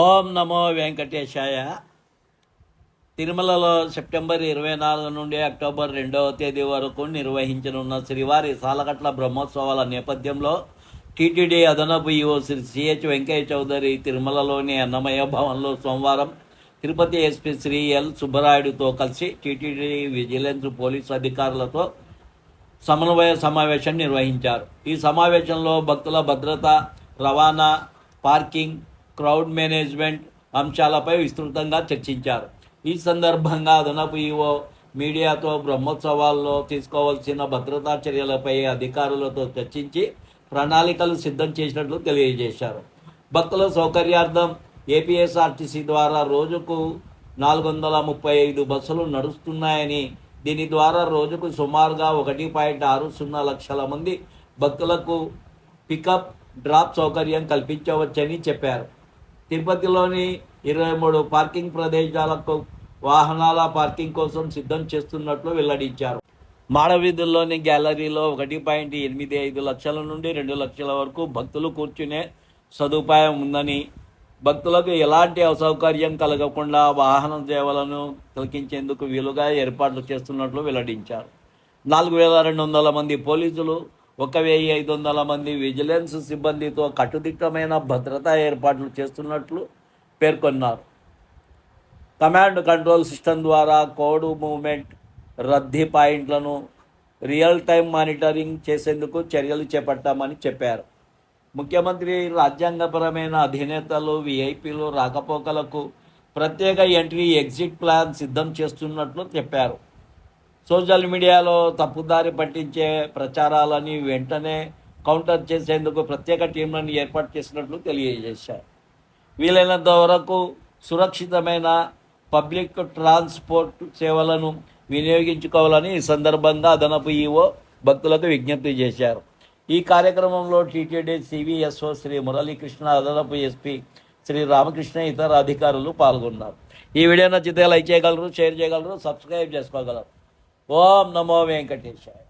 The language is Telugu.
ఓం నమో వెంకటేశాయ. తిరుమలలో సెప్టెంబర్ ఇరవై నాలుగు నుండి అక్టోబర్ రెండవ తేదీ వరకు నిర్వహించనున్న శ్రీవారి సాలగట్ల బ్రహ్మోత్సవాల నేపథ్యంలో టీటీడీ అదనపు ఈఓ శ్రీ సిహెచ్ వెంకయ్య చౌదరి తిరుమలలోని అన్నమయ్య భవన్లో సోమవారం తిరుపతి ఎస్పీ శ్రీ ఎల్ సుబ్బరాయుడుతో కలిసి టీటీడీ విజిలెన్స్ పోలీసు అధికారులతో సమన్వయ సమావేశం నిర్వహించారు. ఈ సమావేశంలో భక్తుల భద్రత రవాణా పార్కింగ్ క్రౌడ్ మేనేజ్మెంట్ అంశాలపై విస్తృతంగా చర్చించారు. ఈ సందర్భంగా అదనపు ఈవో మీడియాతో బ్రహ్మోత్సవాల్లో తీసుకోవాల్సిన భద్రతా చర్యలపై అధికారులతో చర్చించి ప్రణాళికలు సిద్ధం చేసినట్లు తెలియజేశారు. భక్తుల సౌకర్యార్థం ఏపీఎస్ఆర్టీసీ ద్వారా రోజుకు నాలుగు వందల ముప్పై ఐదు బస్సులు నడుస్తున్నాయని దీని ద్వారా రోజుకు సుమారుగా ఒకటి పాయింట్ ఆరు సున్నా లక్షల మంది భక్తులకు పికప్ డ్రాప్ సౌకర్యం కల్పించవచ్చని చెప్పారు. తిరుపతిలోని ఇరవై మూడు పార్కింగ్ ప్రదేశాలకు వాహనాల పార్కింగ్ కోసం సిద్ధం చేస్తున్నట్లు వెల్లడించారు. మాడవీధుల్లోని గ్యాలరీలో ఒకటి పాయింట్ ఎనిమిది ఐదు లక్షల నుండి రెండు లక్షల వరకు భక్తులు కూర్చునే సదుపాయం ఉందని భక్తులకు ఎలాంటి అసౌకర్యం కలగకుండా వాహన సేవలను కలిగించేందుకు వీలుగా ఏర్పాట్లు చేస్తున్నట్లు వెల్లడించారు. నాలుగు వేల రెండు వందల మంది పోలీసులు ఒక వెయ్యి ఐదు వందల మంది విజిలెన్స్ సిబ్బందితో కట్టుదిట్టమైన భద్రతా ఏర్పాట్లు చేస్తున్నట్లు పేర్కొన్నారు. కమాండ్ కంట్రోల్ సిస్టమ్ ద్వారా కోడ్ మూవ్మెంట్ రద్దీ పాయింట్లను రియల్ టైం మానిటరింగ్ చేసేందుకు చర్యలు చేపట్టామని చెప్పారు. ముఖ్యమంత్రి రాజ్యాంగపరమైన అధినేతలు విఐపీలు రాకపోకలకు ప్రత్యేక ఎంట్రీ ఎగ్జిట్ ప్లాన్ సిద్ధం చేస్తున్నట్లు చెప్పారు. సోషల్ మీడియాలో తప్పుదారి పట్టించే ప్రచారాలని వెంటనే కౌంటర్ చేసేందుకు ప్రత్యేక టీంలను ఏర్పాటు చేసినట్లు తెలియజేశారు. వీలైనంత వరకు సురక్షితమైన పబ్లిక్ ట్రాన్స్పోర్ట్ సేవలను వినియోగించుకోవాలని ఈ సందర్భంగా అదనపు ఈవో భక్తులకు విజ్ఞప్తి చేశారు. ఈ కార్యక్రమంలో టీటీడీ సివిఎస్ఓ శ్రీ మురళీకృష్ణ అదనపు ఎస్పీ శ్రీ రామకృష్ణ ఇతర అధికారులు పాల్గొన్నారు. ఈ వీడియో నచ్చితే లైక్ చేయగలరు షేర్ చేయగలరు సబ్స్క్రైబ్ చేసుకోగలరు. ఓం నమో వెంకటేశాయ.